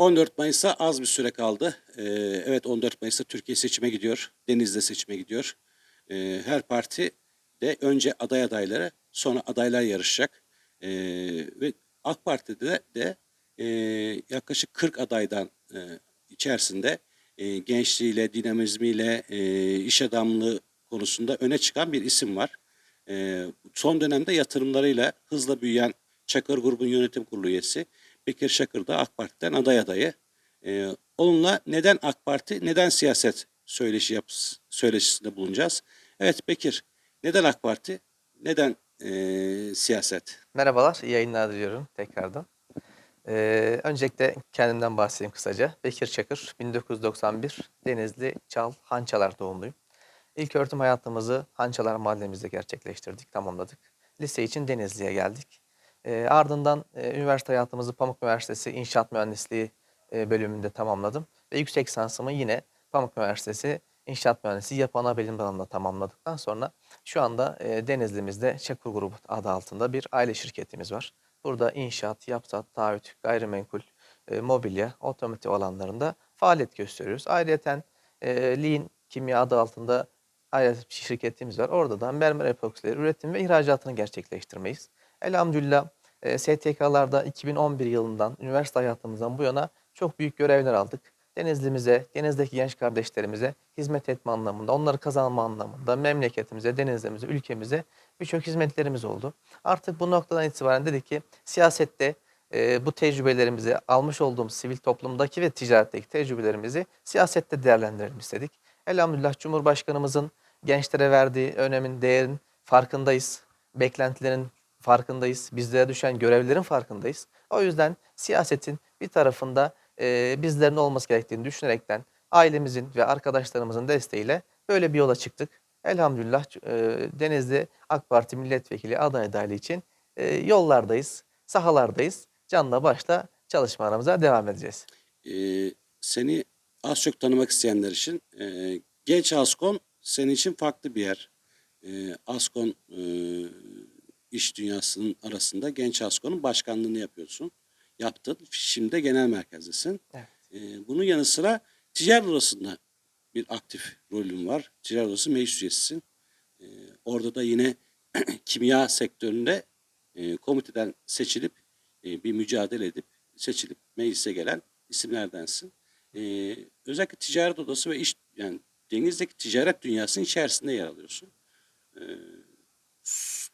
14 Mayıs'a az bir süre kaldı. Ee, evet 14 Mayıs'ta Türkiye seçime gidiyor. Deniz'de seçime gidiyor. Ee, her parti de önce aday adayları sonra adaylar yarışacak. Ee, ve AK Parti'de de, e, yaklaşık 40 adaydan e, içerisinde e, gençliğiyle, dinamizmiyle, e, iş adamlığı konusunda öne çıkan bir isim var. Son dönemde yatırımlarıyla hızla büyüyen Çakır Grubun yönetim kurulu üyesi Bekir Şakır da AK Parti'den aday adayı. E, onunla neden AK Parti, neden siyaset söyleşi yap, söyleşisinde bulunacağız. Evet Bekir, neden AK Parti, neden e, siyaset? Merhabalar, iyi yayınlar diliyorum tekrardan. Ee, öncelikle kendimden bahsedeyim kısaca. Bekir Çakır, 1991 Denizli Çal Hançalar doğumluyum. İlk öğretim hayatımızı Hançalar mahallemizde gerçekleştirdik, tamamladık. Lise için Denizli'ye geldik. Ee, ardından e, üniversite hayatımızı Pamuk Üniversitesi İnşaat Mühendisliği e, bölümünde tamamladım. Ve yüksek lisansımı yine Pamuk Üniversitesi İnşaat Mühendisliği Yapı Ana Bilim Dalı'nda tamamladıktan sonra şu anda e, Denizli'mizde Çakır Grubu adı altında bir aile şirketimiz var. Burada inşaat, yapsat, taahhüt, gayrimenkul, e, mobilya, otomotiv alanlarında faaliyet gösteriyoruz. Ayrıca e, Lean Kimya adı altında ayrı şirketimiz var. Orada da mermer epoksileri üretim ve ihracatını gerçekleştirmeyiz. Elhamdülillah e, STK'larda 2011 yılından üniversite hayatımızdan bu yana çok büyük görevler aldık. Denizli'mize, Deniz'deki genç kardeşlerimize hizmet etme anlamında, onları kazanma anlamında, memleketimize, Denizli'mize, ülkemize birçok hizmetlerimiz oldu. Artık bu noktadan itibaren dedik ki siyasette e, bu tecrübelerimizi, almış olduğumuz sivil toplumdaki ve ticaretteki tecrübelerimizi siyasette değerlendirelim istedik. Elhamdülillah Cumhurbaşkanımızın gençlere verdiği önemin, değerin farkındayız. Beklentilerin farkındayız. Bizlere düşen görevlerin farkındayız. O yüzden siyasetin bir tarafında e, bizlerin olması gerektiğini düşünerekten ailemizin ve arkadaşlarımızın desteğiyle böyle bir yola çıktık. Elhamdülillah e, Denizli AK Parti milletvekili aday adaylığı için e, yollardayız, sahalardayız. Canla başla çalışmalarımıza devam edeceğiz. E, seni az çok tanımak isteyenler için e, Genç Askon senin için farklı bir yer. E, Askon e, iş dünyasının arasında Genç Askon'un başkanlığını yapıyorsun. Yaptın. Şimdi de genel merkezdesin. Evet. E, bunun yanı sıra ticaret odasında bir aktif rolün var. Ticaret odası meclis üyesisin. E, orada da yine kimya sektöründe e, komiteden seçilip e, bir mücadele edip seçilip meclise gelen isimlerdensin. E, özellikle ticaret odası ve iş yani denizdeki ticaret dünyasının içerisinde yer alıyorsun. E,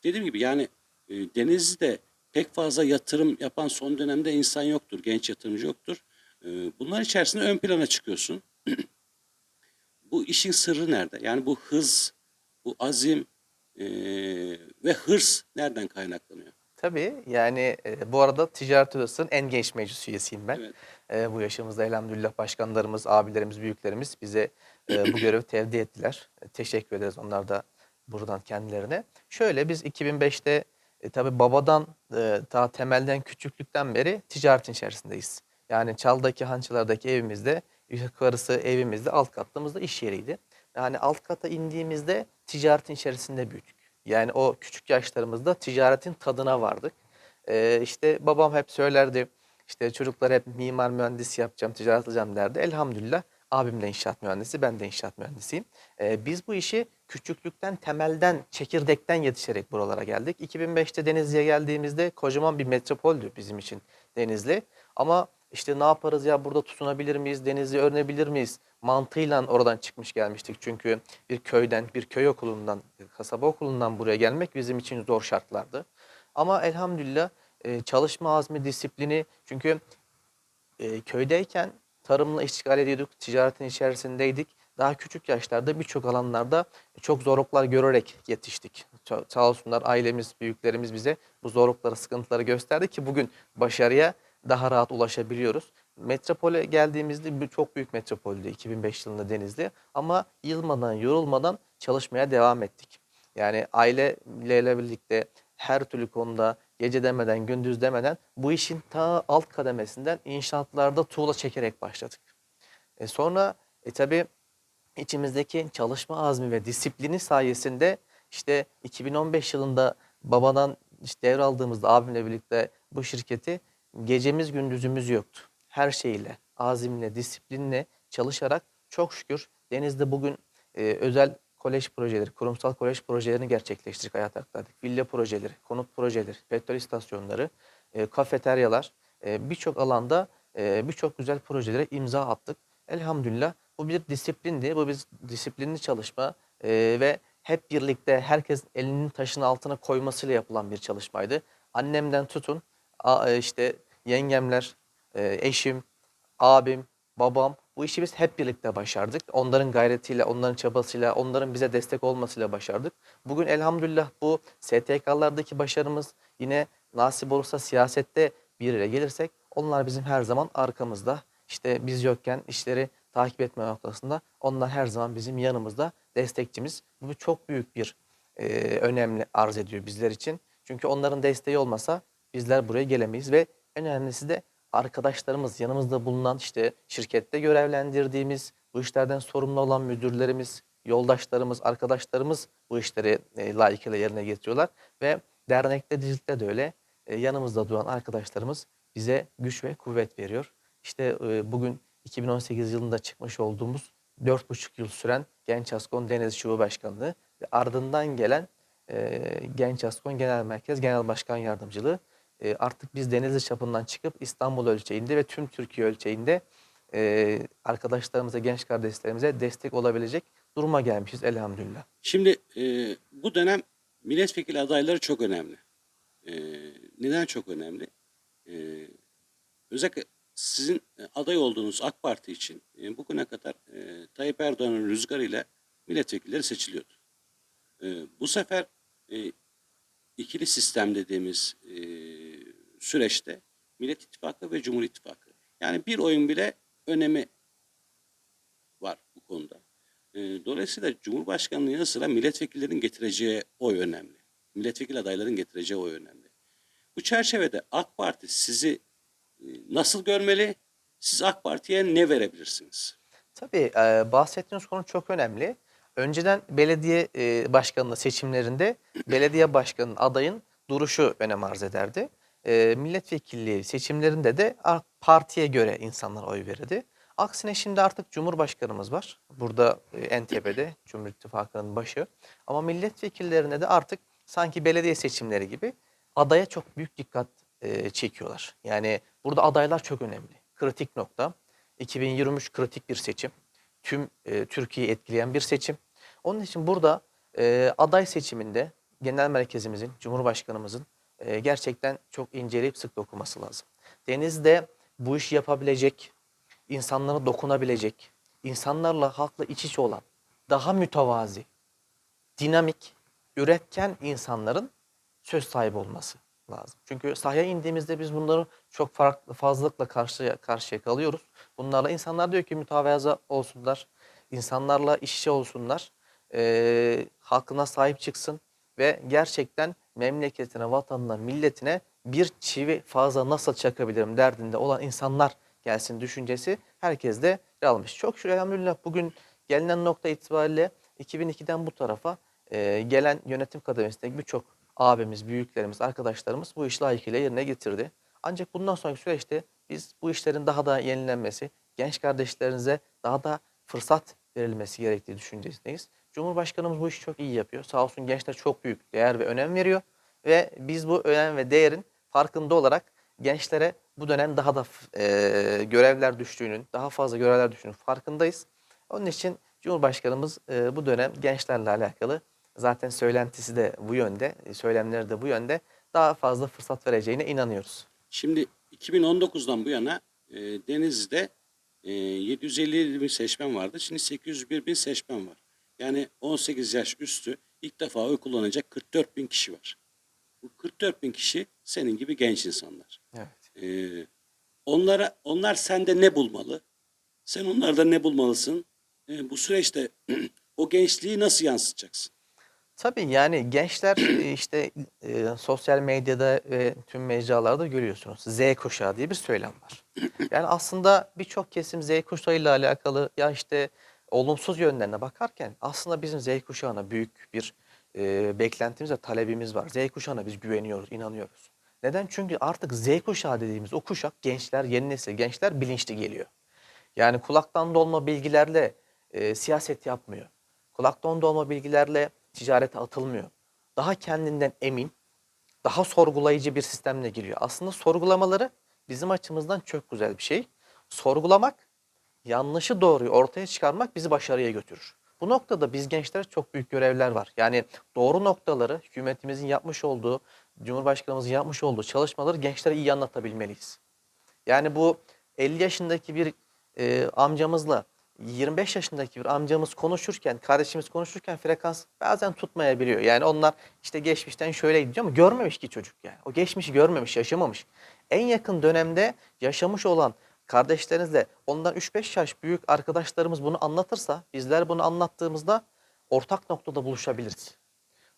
dediğim gibi yani e, Denizli'de pek fazla yatırım yapan son dönemde insan yoktur, genç yatırımcı yoktur. E, bunlar içerisinde ön plana çıkıyorsun. bu işin sırrı nerede? Yani bu hız, bu azim e, ve hırs nereden kaynaklanıyor? Tabii yani e, bu arada Ticaret Odası'nın en genç meclis üyesiyim ben. Evet. E, bu yaşımızda elhamdülillah başkanlarımız, abilerimiz, büyüklerimiz bize e, bu görevi tevdi ettiler. E, teşekkür ederiz onlar da buradan kendilerine. Şöyle biz 2005'te e, tabii babadan e, ta temelden küçüklükten beri ticaretin içerisindeyiz. Yani Çal'daki Hançılar'daki evimizde yukarısı evimizde alt kattığımızda iş yeriydi. Yani alt kata indiğimizde ticaretin içerisinde büyüdük. Yani o küçük yaşlarımızda ticaretin tadına vardık. Ee, işte babam hep söylerdi, işte çocuklar hep mimar mühendisi yapacağım, ticaret alacağım derdi. Elhamdülillah abim de inşaat mühendisi, ben de inşaat mühendisiyim. Ee, biz bu işi küçüklükten, temelden, çekirdekten yetişerek buralara geldik. 2005'te Denizli'ye geldiğimizde kocaman bir metropoldü bizim için Denizli. Ama işte ne yaparız ya burada tutunabilir miyiz, Denizli öğrenebilir miyiz mantığıyla oradan çıkmış gelmiştik. Çünkü bir köyden, bir köy okulundan, kasaba okulundan buraya gelmek bizim için zor şartlardı. Ama elhamdülillah e, çalışma azmi, disiplini çünkü e, köydeyken tarımla iştigal ediyorduk, ticaretin içerisindeydik. Daha küçük yaşlarda birçok alanlarda çok zorluklar görerek yetiştik. Sağ olsunlar ailemiz, büyüklerimiz bize bu zorlukları, sıkıntıları gösterdi ki bugün başarıya daha rahat ulaşabiliyoruz. Metropole geldiğimizde çok büyük metropoldü 2005 yılında Denizli ama yılmadan, yorulmadan çalışmaya devam ettik. Yani aileyle birlikte her türlü konuda gece demeden, gündüz demeden bu işin ta alt kademesinden inşaatlarda tuğla çekerek başladık. E sonra e tabi içimizdeki çalışma azmi ve disiplini sayesinde işte 2015 yılında babadan işte devraldığımızda abimle birlikte bu şirketi gecemiz gündüzümüz yoktu. her şeyle, azimle, disiplinle çalışarak çok şükür Deniz'de bugün e, özel kolej projeleri, kurumsal kolej projelerini gerçekleştirdik, hayata aktardık. Villa projeleri, konut projeleri, petrol istasyonları, e, kafeteryalar, e, birçok alanda e, birçok güzel projelere imza attık. Elhamdülillah bu bir disiplindi, bu bir disiplinli çalışma e, ve hep birlikte herkes elinin taşın altına koymasıyla yapılan bir çalışmaydı. Annemden tutun, a- e, işte yengemler, e, eşim, abim, babam bu işi biz hep birlikte başardık. Onların gayretiyle, onların çabasıyla, onların bize destek olmasıyla başardık. Bugün elhamdülillah bu STK'lardaki başarımız yine nasip olursa siyasette bir yere gelirsek onlar bizim her zaman arkamızda. İşte biz yokken işleri takip etme noktasında onlar her zaman bizim yanımızda destekçimiz. Bu çok büyük bir e, önemli arz ediyor bizler için. Çünkü onların desteği olmasa bizler buraya gelemeyiz ve en önemlisi de arkadaşlarımız, yanımızda bulunan işte şirkette görevlendirdiğimiz, bu işlerden sorumlu olan müdürlerimiz, yoldaşlarımız, arkadaşlarımız bu işleri e, layıkıyla yerine getiriyorlar. Ve dernekte, dizilde de öyle e, yanımızda duran arkadaşlarımız bize güç ve kuvvet veriyor. İşte e, bugün 2018 yılında çıkmış olduğumuz 4,5 yıl süren Genç Askon Deniz Şube Başkanlığı ve ardından gelen e, Genç Askon Genel Merkez Genel Başkan Yardımcılığı e, artık biz Denizli çapından çıkıp İstanbul ölçeğinde ve tüm Türkiye ölçeğinde e, arkadaşlarımıza, genç kardeşlerimize destek olabilecek duruma gelmişiz elhamdülillah. Şimdi e, bu dönem milletvekili adayları çok önemli. E, neden çok önemli? E, özellikle sizin e, aday olduğunuz AK Parti için e, bugüne kadar e, Tayyip Erdoğan'ın rüzgarıyla milletvekilleri seçiliyordu. E, bu sefer e, ikili sistem dediğimiz süreçte Millet İttifakı ve Cumhur İttifakı. Yani bir oyun bile önemi var bu konuda. E, dolayısıyla Cumhurbaşkanlığı yanı sıra milletvekillerinin getireceği oy önemli. Milletvekili adayların getireceği oy önemli. Bu çerçevede AK Parti sizi e, nasıl görmeli? Siz AK Parti'ye ne verebilirsiniz? Tabii e, bahsettiğiniz konu çok önemli. Önceden belediye e, başkanlığı seçimlerinde belediye başkanının adayın duruşu önem arz ederdi. E, milletvekilliği seçimlerinde de partiye göre insanlar oy verirdi. Aksine şimdi artık Cumhurbaşkanımız var. Burada e, en tepede Cumhur İttifakı'nın başı. Ama milletvekillerine de artık sanki belediye seçimleri gibi adaya çok büyük dikkat çekiyorlar. Yani burada adaylar çok önemli. Kritik nokta. 2023 kritik bir seçim. Tüm e, Türkiye'yi etkileyen bir seçim. Onun için burada e, aday seçiminde genel merkezimizin, Cumhurbaşkanımızın e, gerçekten çok inceleyip sık dokuması lazım. Deniz'de bu işi yapabilecek, insanlara dokunabilecek, insanlarla halkla iç içe olan, daha mütevazi, dinamik, üretken insanların söz sahibi olması lazım. Çünkü sahaya indiğimizde biz bunları çok farklı fazlalıkla karşıya karşıya kalıyoruz. Bunlarla insanlar diyor ki mütevaza olsunlar, insanlarla iş içe olsunlar, eee, halkına sahip çıksın ve gerçekten memleketine, vatanına, milletine bir çivi fazla nasıl çakabilirim derdinde olan insanlar gelsin düşüncesi herkeste yer almış. Çok şükür elhamdülillah bugün gelinen nokta itibariyle 2002'den bu tarafa e, gelen yönetim kademesindeki birçok abimiz, büyüklerimiz, arkadaşlarımız bu işi layıkıyla yerine getirdi. Ancak bundan sonraki süreçte biz bu işlerin daha da yenilenmesi, genç kardeşlerinize daha da fırsat verilmesi gerektiği düşüncesindeyiz. Cumhurbaşkanımız bu işi çok iyi yapıyor. Sağ olsun gençler çok büyük değer ve önem veriyor. Ve biz bu önem ve değerin farkında olarak gençlere bu dönem daha da e, görevler düştüğünün, daha fazla görevler düştüğünün farkındayız. Onun için Cumhurbaşkanımız e, bu dönem gençlerle alakalı zaten söylentisi de bu yönde, e, söylemleri de bu yönde daha fazla fırsat vereceğine inanıyoruz. Şimdi 2019'dan bu yana e, Denizli'de e, 757 bin seçmen vardı. Şimdi 801 bin seçmen var. Yani 18 yaş üstü ilk defa oy kullanacak 44 bin kişi var. Bu 44 bin kişi senin gibi genç insanlar. Evet. E, onlara onlar sende ne bulmalı? Sen onlarda ne bulmalısın? E, bu süreçte o gençliği nasıl yansıtacaksın? Tabii yani gençler e, işte e, sosyal medyada ve tüm mecralarda görüyorsunuz. Z kuşağı diye bir söylem var. Yani aslında birçok kesim Z kuşağıyla alakalı ya işte olumsuz yönlerine bakarken aslında bizim Z kuşağına büyük bir e, beklentimiz ve talebimiz var. Z kuşağına biz güveniyoruz, inanıyoruz. Neden? Çünkü artık Z kuşağı dediğimiz o kuşak gençler, yeni nesil gençler bilinçli geliyor. Yani kulaktan dolma bilgilerle e, siyaset yapmıyor. Kulaktan dolma bilgilerle ticarete atılmıyor. Daha kendinden emin, daha sorgulayıcı bir sistemle giriyor. Aslında sorgulamaları bizim açımızdan çok güzel bir şey. Sorgulamak, yanlışı doğruyu ortaya çıkarmak bizi başarıya götürür. Bu noktada biz gençlere çok büyük görevler var. Yani doğru noktaları hükümetimizin yapmış olduğu, Cumhurbaşkanımızın yapmış olduğu çalışmaları gençlere iyi anlatabilmeliyiz. Yani bu 50 yaşındaki bir e, amcamızla 25 yaşındaki bir amcamız konuşurken, kardeşimiz konuşurken frekans bazen tutmayabiliyor. Yani onlar işte geçmişten şöyle gidiyor ama görmemiş ki çocuk yani. O geçmişi görmemiş, yaşamamış. En yakın dönemde yaşamış olan kardeşlerinizle ondan 3-5 yaş büyük arkadaşlarımız bunu anlatırsa, bizler bunu anlattığımızda ortak noktada buluşabiliriz.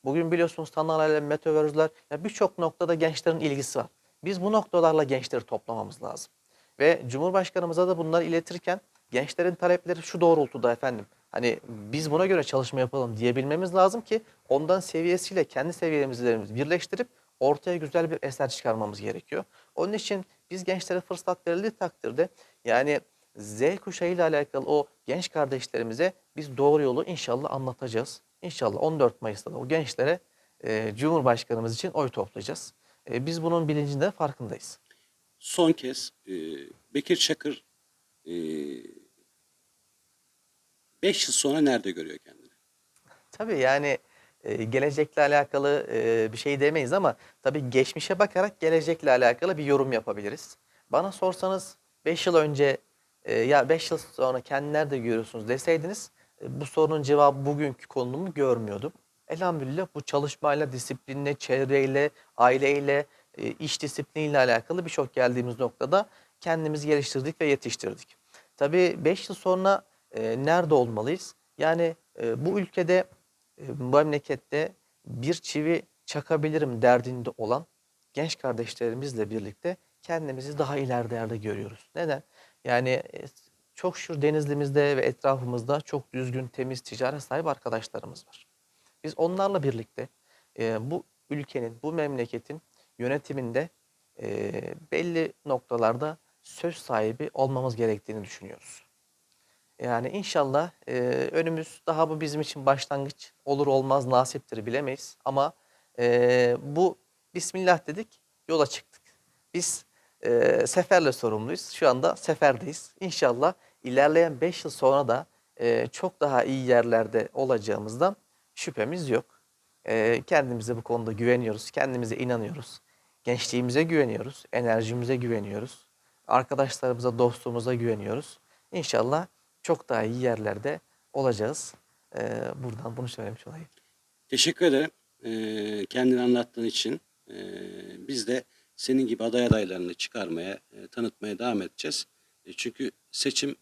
Bugün biliyorsunuz sanal alem, metaverse'ler birçok noktada gençlerin ilgisi var. Biz bu noktalarla gençleri toplamamız lazım. Ve Cumhurbaşkanımıza da bunları iletirken gençlerin talepleri şu doğrultuda efendim. Hani biz buna göre çalışma yapalım diyebilmemiz lazım ki ondan seviyesiyle kendi seviyelerimizi birleştirip ortaya güzel bir eser çıkarmamız gerekiyor. Onun için biz gençlere fırsat verildiği takdirde yani Z kuşağı ile alakalı o genç kardeşlerimize biz doğru yolu inşallah anlatacağız. İnşallah 14 Mayıs'ta da o gençlere e, Cumhurbaşkanımız için oy toplayacağız. E, biz bunun bilincinde farkındayız. Son kez e, Bekir Çakır 5 yıl sonra nerede görüyor kendini? Tabii yani e, gelecekle alakalı e, bir şey demeyiz ama tabii geçmişe bakarak gelecekle alakalı bir yorum yapabiliriz. Bana sorsanız 5 yıl önce e, ya 5 yıl sonra kendini nerede görüyorsunuz deseydiniz e, bu sorunun cevabı bugünkü konumu görmüyordum. Elhamdülillah bu çalışmayla, disiplinle, çevreyle, aileyle, iş disipliniyle alakalı birçok geldiğimiz noktada kendimizi geliştirdik ve yetiştirdik. Tabii 5 yıl sonra nerede olmalıyız? Yani bu ülkede, bu memlekette bir çivi çakabilirim derdinde olan genç kardeşlerimizle birlikte kendimizi daha ileride yerde görüyoruz. Neden? Yani e, çok şükür Denizli'mizde ve etrafımızda çok düzgün, temiz, ticaret sahibi arkadaşlarımız var. Biz onlarla birlikte e, bu ülkenin, bu memleketin yönetiminde e, belli noktalarda söz sahibi olmamız gerektiğini düşünüyoruz. Yani inşallah e, önümüz daha bu bizim için başlangıç olur olmaz nasiptir bilemeyiz. Ama e, bu Bismillah dedik yola çıktık. Biz e, seferle sorumluyuz. Şu anda seferdeyiz. İnşallah ilerleyen 5 yıl sonra da e, çok daha iyi yerlerde olacağımızdan şüphemiz yok. E, kendimize bu konuda güveniyoruz. Kendimize inanıyoruz. Gençliğimize güveniyoruz. Enerjimize güveniyoruz. Arkadaşlarımıza, dostluğumuza güveniyoruz. İnşallah çok daha iyi yerlerde olacağız. E, buradan bunu söylemiş olayım. Teşekkür ederim e, kendini anlattığın için. E, biz de senin gibi aday adaylarını çıkarmaya, e, tanıtmaya devam edeceğiz. E, çünkü seçim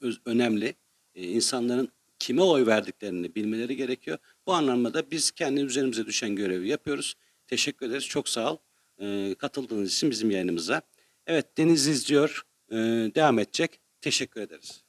öz- önemli. E, insanların kime oy verdiklerini bilmeleri gerekiyor. Bu anlamda biz kendi üzerimize düşen görevi yapıyoruz. Teşekkür ederiz. Çok sağ ol. E, katıldığınız için bizim yayınımıza. Evet Deniz izliyor. E, devam edecek. Teşekkür ederiz.